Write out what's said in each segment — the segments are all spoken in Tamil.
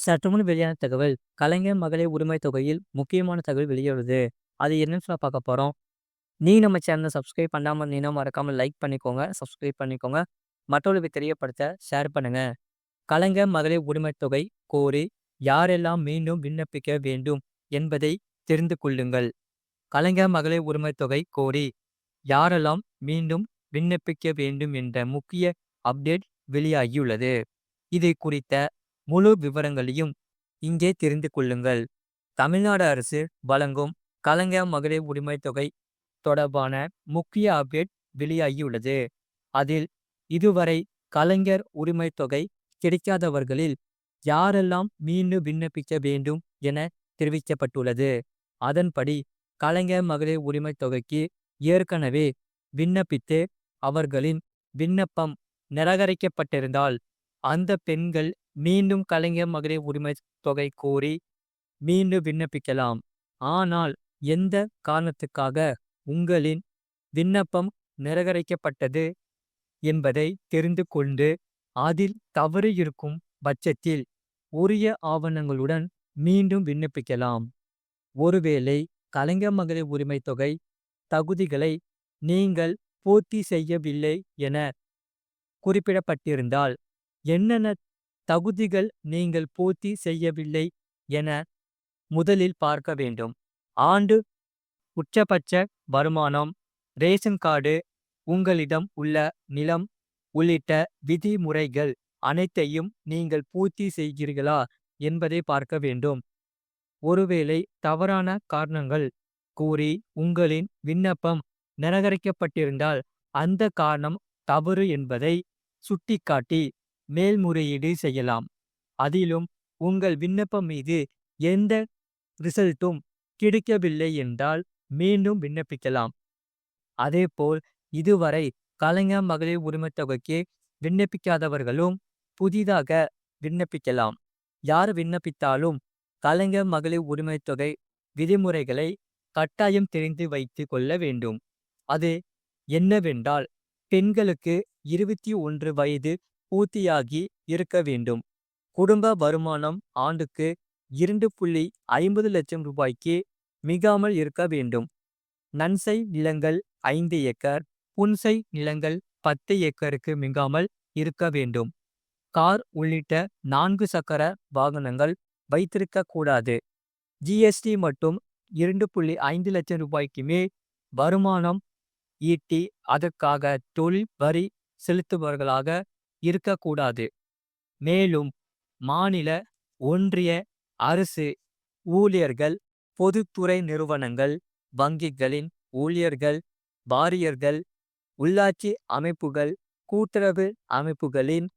சற்றுமுன் வெளியான தகவல் கலைஞர் மகளிர் உரிமை தொகையில் முக்கியமான தகவல் வெளியிடுது அது என்னன்னு சொல்ல பார்க்க போகிறோம் நீ நம்ம சேனலை சப்ஸ்கிரைப் பண்ணாமல் இருந்தீங்கன்னா மறக்காமல் லைக் பண்ணிக்கோங்க சப்ஸ்கிரைப் பண்ணிக்கோங்க. மற்றவர்களுக்கு தெரியப்படுத்த ஷேர் பண்ணுங்க. கலைஞர் மகளிர் உரிமை தொகை கோரி யாரெல்லாம் மீண்டும் விண்ணப்பிக்க வேண்டும் என்பதை தெரிந்து கொள்ளுங்கள். கலைஞர் மகளிர் உரிமை தொகை கோரி யாரெல்லாம் மீண்டும் விண்ணப்பிக்க வேண்டும் என்ற முக்கிய அப்டேட் வெளியாகியுள்ளது. இது குறித்த முழு விவரங்களையும் இங்கே தெரிந்து கொள்ளுங்கள். தமிழ்நாடு அரசு வழங்கும் கலைஞர் மகளிர் உரிமை தொகை தொடர்பான முக்கிய அப்டேட் வெளியாகியுள்ளது. அதில் இதுவரை கலைஞர் உரிமை தொகை கிடைக்காதவர்களில் யாரெல்லாம் மீண்டும் விண்ணப்பிக்க வேண்டும் என தெரிவிக்கப்பட்டுள்ளது. அதன்படி கலைஞர் மகளிர் உரிமை தொகைக்கு ஏற்கனவே விண்ணப்பித்து அவர்களின் விண்ணப்பம் நிராகரிக்கப்பட்டிருந்தால் அந்த பெண்கள் மீண்டும் கலைஞர் மகளிர் உரிமை தொகை கோரி மீண்டும் விண்ணப்பிக்கலாம். ஆனால் எந்த காரணத்துக்காக உங்களின் விண்ணப்பம் நிராகரிக்கப்பட்டது என்பதை தெரிந்து கொண்டு அதில் தவறு இருக்கும் பட்சத்தில் உரிய ஆவணங்களுடன் மீண்டும் விண்ணப்பிக்கலாம். ஒருவேளை கலைஞர் மகளிர் உரிமை தொகை தகுதிகளை நீங்கள் பூர்த்தி செய்யவில்லை என குறிப்பிடப்பட்டிருந்தால் என்னென்ன தகுதிகள் நீங்கள் பூர்த்தி செய்யவில்லை என முதலில் பார்க்க வேண்டும். ஆண்டு உச்சபட்ச வருமானம். ரேஷன் கார்டு உங்களிடம் உள்ள நிலம் உள்ளிட்ட விதிமுறைகள் அனைத்தையும் நீங்கள் பூர்த்தி செய்கிறீர்களா என்பதை பார்க்க வேண்டும். ஒருவேளை தவறான காரணங்கள் கூறி உங்களின் விண்ணப்பம் நிராகரிக்கப்பட்டிருந்தால் அந்த காரணம் தவறு என்பதை சுட்டிக்காட்டி மேல்முறையீடு செய்யலாம். அதிலும் உங்கள் விண்ணப்பம் மீது எந்த ரிசல்ட்டும் கிடைக்கவில்லை என்றால் மீண்டும் விண்ணப்பிக்கலாம். அதேபோல் இதுவரை கலைஞர் மகளிர் உரிமைத் தொகைக்கு விண்ணப்பிக்காதவர்களும் புதிதாக விண்ணப்பிக்கலாம். யார் விண்ணப்பித்தாலும் கலைஞர் மகளிர் உரிமைத் தொகை விதிமுறைகளை கட்டாயம் தெரிந்து வைத்து கொள்ள வேண்டும். அது என்னவென்றால் பெண்களுக்கு இருபத்தி ஒன்று வயது பூர்த்தியாகி இருக்க வேண்டும். குடும்ப வருமானம் ஆண்டுக்கு இரண்டு புள்ளி ஐம்பது லட்சம் ரூபாய்க்கு மிகாமல் இருக்க வேண்டும். நன்சை நிலங்கள் ஐந்து ஏக்கர் புன்சை நிலங்கள் பத்து ஏக்கருக்கு மிகாமல் இருக்க வேண்டும். கார் உள்ளிட்ட நான்கு சக்கர வாகனங்கள் வைத்திருக்க கூடாது. ஜிஎஸ்டி மற்றும் இரண்டு புள்ளி ஐந்து லட்சம் ரூபாய்க்கு மேல் வருமானம் ஈட்டி அதற்காக தொழில் வரி செலுத்துபவர்களாக இருக்கக்கூடாது. மேலும் மாநில ஒன்றிய அரசு ஊழியர்கள் பொதுத்துறை நிறுவனங்கள் வங்கிகளின் ஊழியர்கள் வாரியர்கள் உள்ளாட்சி அமைப்புகள் கூட்டுறவு அமைப்புகளின்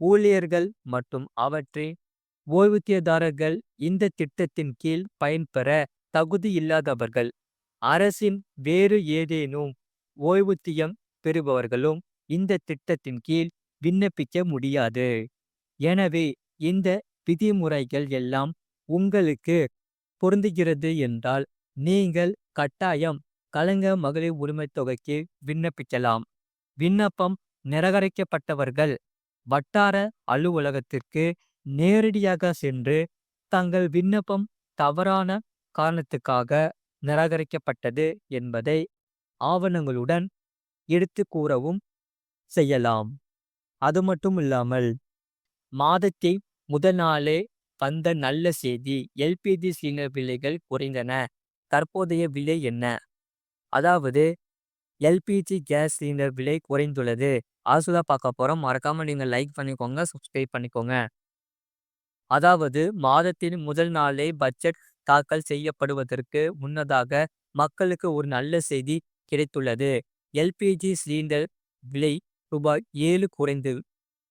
ஊழியர்கள் மற்றும் அவற்றின் ஓய்வூதியதாரர்கள் இந்த திட்டத்தின் கீழ் பயன்பெற தகுதியில்லாதவர்கள் அரசின் வேறு ஏதேனும் ஓய்வூதியம் பெறுபவர்களும் இந்த திட்டத்தின் கீழ் விண்ணப்பிக்க முடியாது. எனவே இந்த விதிமுறைகள் எல்லாம் உங்களுக்கு பொருந்துகிறது என்றால் நீங்கள் கட்டாயம் கலைஞர் மகளிர் உரிமைத் தொகைக்கு விண்ணப்பிக்கலாம். விண்ணப்பம் நிராகரிக்கப்பட்டவர்கள் வட்டார அலுவலகத்திற்கு நேரடியாக சென்று தங்கள் விண்ணப்பம் தவறான காரணத்துக்காக நிராகரிக்கப்பட்டது என்பதை ஆவணங்களுடன் எடுத்து கூறவும் செய்யலாம். அது மட்டும் இல்லாமல் மாதத்தை முதல் நாளே வந்த நல்ல செய்தி எல்பிஜி சிலிண்டர் விலைகள் குறைந்தன. தற்போதைய விலை என்ன? அதாவது எல்பிஜி கேஸ் சிலிண்டர் விலை குறைந்துள்ளது. ஆசுதா பார்க்க போகிறோம் மறக்காம நீங்கள் லைக் பண்ணிக்கோங்க சப்ஸ்கிரைப் பண்ணிக்கோங்க. அதாவது மாதத்தின் முதல் நாளே பட்ஜெட் தாக்கல் செய்யப்படுவதற்கு முன்னதாக மக்களுக்கு ஒரு நல்ல செய்தி கிடைத்துள்ளது. எல்பிஜி சிலிண்டர் விலை ரூபாய் ஏழு குறைந்து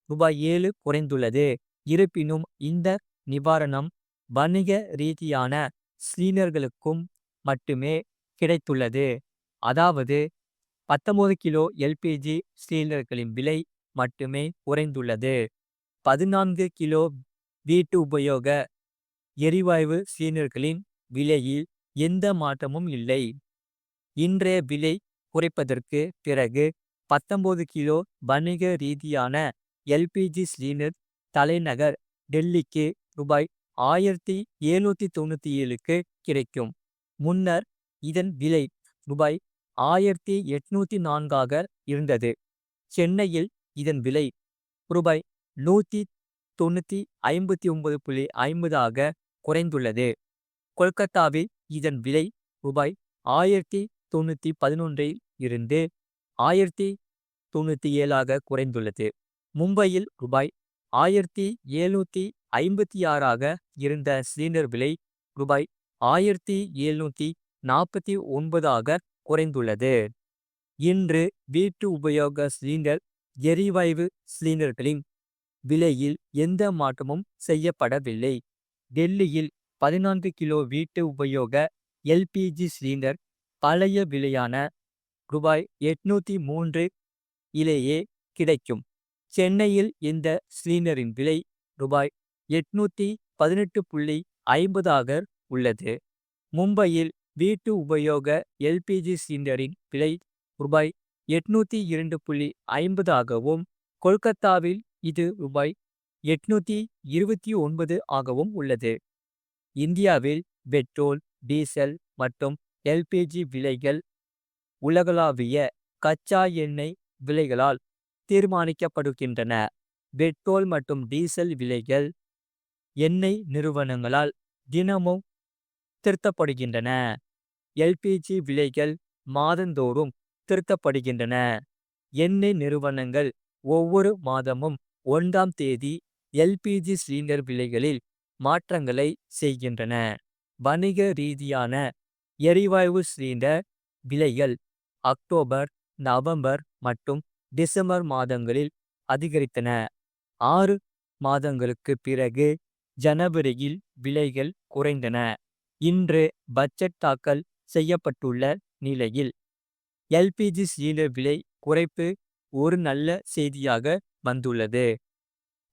ரூபாய் ஏழு குறைந்துள்ளது. இருப்பினும் இந்த நிவாரணம் வணிக ரீதியான சீனர்களுக்கும் மட்டுமே கிடைத்துள்ளது. அதாவது பத்தொன்பது கிலோ எல்பிஜி சிலிண்டர்களின் விலை மட்டுமே குறைந்துள்ளது. பதினான்கு கிலோ வீட்டு உபயோக எரிவாயு சிலிண்டர்களின் விலையில் எந்த மாற்றமும் இல்லை. இன்றைய விலை குறைப்பதற்கு பிறகு பத்தொன்பது கிலோ வணிக ரீதியான எல்பிஜி சிலிண்டர் தலைநகர் டெல்லிக்கு ரூபாய் ஆயிரத்தி எழுநூத்தி தொண்ணூத்தி ஏழுக்கு கிடைக்கும். முன்னர் இதன் விலை ரூபாய் ஆயிரத்தி எட்நூத்தி நான்காக இருந்தது. சென்னையில் இதன் விலை ரூபாய் நூத்தி தொண்ணூத்தி ஐம்பத்தி ஒன்பது புள்ளி ஐம்பதாக குறைந்துள்ளது. கொல்கத்தாவில் இதன் விலை ரூபாய் ஆயிரத்தி தொண்ணூத்தி பதினொன்றில் இருந்து ஆயிரத்தி தொண்ணூத்தி ஏழாக குறைந்துள்ளது. மும்பையில் ரூபாய் ஆயிரத்தி எழுநூற்றி ஐம்பத்தி ஆறாக இருந்த சிலிண்டர் விலை ரூபாய் ஆயிரத்தி எழுநூத்தி நாற்பத்தி ஒன்பதாக குறைந்துள்ளது. இன்று வீட்டு உபயோக சிலிண்டர் எரிவாயு சிலிண்டர்களின் விலையில் எந்த மாற்றமும் செய்யப்படவில்லை. டெல்லியில் பதினான்கு கிலோ வீட்டு உபயோக எல்பிஜி சிலிண்டர் பழைய விலையான ரூபாய் எட்நூத்தி மூன்று இலேயே கிடைக்கும். சென்னையில் இந்த சிலிண்டரின் விலை ரூபாய் எட்நூத்தி பதினெட்டு புள்ளி ஐம்பதாக உள்ளது. மும்பையில் வீட்டு உபயோக எல்பிஜி சிலிண்டரின் விலை ரூபாய் எட்நூத்தி இரண்டு புள்ளி ஐம்பதாகவும் கொல்கத்தாவில் இது ரூபாய் எட்நூத்தி இருபத்தி ஒன்பது ஆகவும் உள்ளது. இந்தியாவில் பெட்ரோல் டீசல் மற்றும் எல்பிஜி விலைகள் உலகளாவிய கச்சா எண்ணெய் விலைகளால் தீர்மானிக்கப்படுகின்றன. பெட்ரோல் மற்றும் டீசல் விலைகள் எண்ணெய் நிறுவனங்களால் தினமும் திருத்தப்படுகின்றன. எல்பிஜி விலைகள் மாதந்தோறும் திருத்தப்படுகின்றன. எண்ணெய் நிறுவனங்கள் ஒவ்வொரு மாதமும் ஒன்றாம் தேதி எல்பிஜி சிலிண்டர் விலைகளில் மாற்றங்களை செய்கின்றன. வணிக ரீதியான எரிவாயு சிலிண்டர் விலைகள் அக்டோபர் நவம்பர் மற்றும் டிசம்பர் மாதங்களில் அதிகரித்தன. ஆறு மாதங்களுக்கு பிறகு ஜனவரியில் விலைகள் குறைந்தன. இன்று பட்ஜெட் தாக்கல் செய்யப்பட்டுள்ள நிலையில் எல்பிஜி சிலிண்டர் விலை குறைப்பு ஒரு நல்ல செய்தியாக வந்துள்ளது.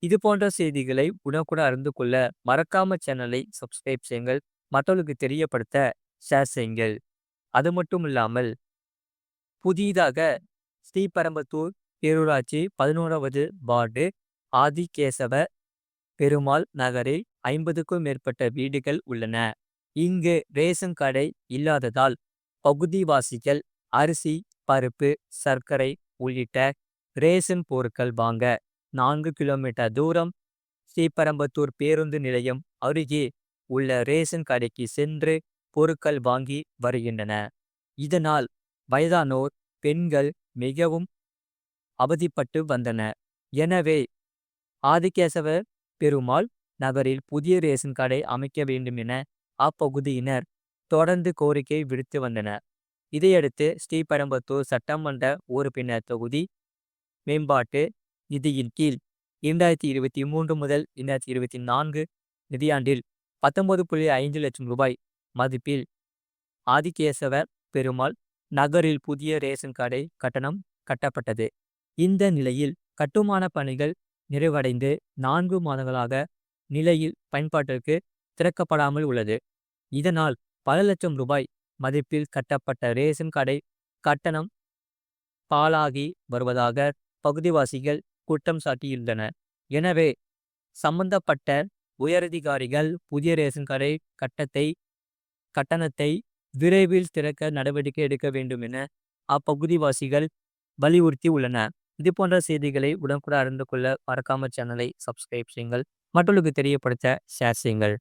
இது போன்ற செய்திகளை உடனுக்குடன் அறிந்து கொள்ள மறக்காம சேனலை சப்ஸ்கிரைப் செய்யுங்கள். மற்றவர்களுக்கு தெரியப்படுத்த ஷேர் செய்யுங்கள். அது மட்டும் இல்லாமல் புதிதாக ஸ்ரீபெரும்புதூர் பேரூராட்சி பதினோராவது வார்டு ஆதிகேசவ பெருமாள் நகரில் ஐம்பதுக்கும் மேற்பட்ட வீடுகள் உள்ளன. இங்கு ரேஷன் கடை இல்லாததால் பகுதிவாசிகள் அரிசி பருப்பு சர்க்கரை உள்ளிட்ட ரேஷன் பொருட்கள் வாங்க நான்கு கிலோமீட்டர் தூரம் ஸ்ரீபெரும்புதூர் பேருந்து நிலையம் அருகே உள்ள ரேஷன் கடைக்கு சென்று பொருட்கள் வாங்கி வருகின்றன. இதனால் வயதானோர் பெண்கள் மிகவும் அவதிப்பட்டு வந்தனர் எனவே ஆதிகேசவர் பெருமாள் நகரில் புதிய ரேஷன் கடை அமைக்க வேண்டும் என அப்பகுதியினர் தொடர்ந்து கோரிக்கை விடுத்து வந்தனர் இதையடுத்து ஸ்ரீபெரும்புத்தூர் சட்டமன்ற உறுப்பினர் தொகுதி மேம்பாட்டு நிதியின் கீழ் இரண்டாயிரத்தி இருபத்தி மூன்று முதல் இரண்டாயிரத்தி இருபத்தி நான்கு நிதியாண்டில் பத்தொன்பது புள்ளி ஐந்து லட்சம் ரூபாய் மதிப்பில் ஆதிகேசவர் பெருமாள் நகரில் புதிய ரேஷன் கடை கட்டணம் கட்டப்பட்டது. இந்த நிலையில் கட்டுமான பணிகள் நிறைவடைந்து நான்கு மாதங்களாக நிலையில் பயன்பாட்டிற்கு திறக்கப்படாமல் உள்ளது. இதனால் பல லட்சம் ரூபாய் மதிப்பில் கட்டப்பட்ட ரேஷன் கடை கட்டணம் பாலாகி வருவதாக பகுதிவாசிகள் குற்றம் சாட்டியிருந்தனர் எனவே சம்பந்தப்பட்ட உயரதிகாரிகள் புதிய ரேஷன் கடை கட்டத்தை கட்டணத்தை விரைவில் திறக்க நடவடிக்கை எடுக்க வேண்டும் என அப்பகுதிவாசிகள் வலியுறுத்தி உள்ளன. இது போன்ற செய்திகளை உடனுக்குடன் அறிந்து கொள்ள மறக்காம சேனலை சப்ஸ்கிரைப் செய்யுங்கள். மற்றவர்களுக்கு தெரியப்படுத்த ஷேர் செய்யுங்கள்.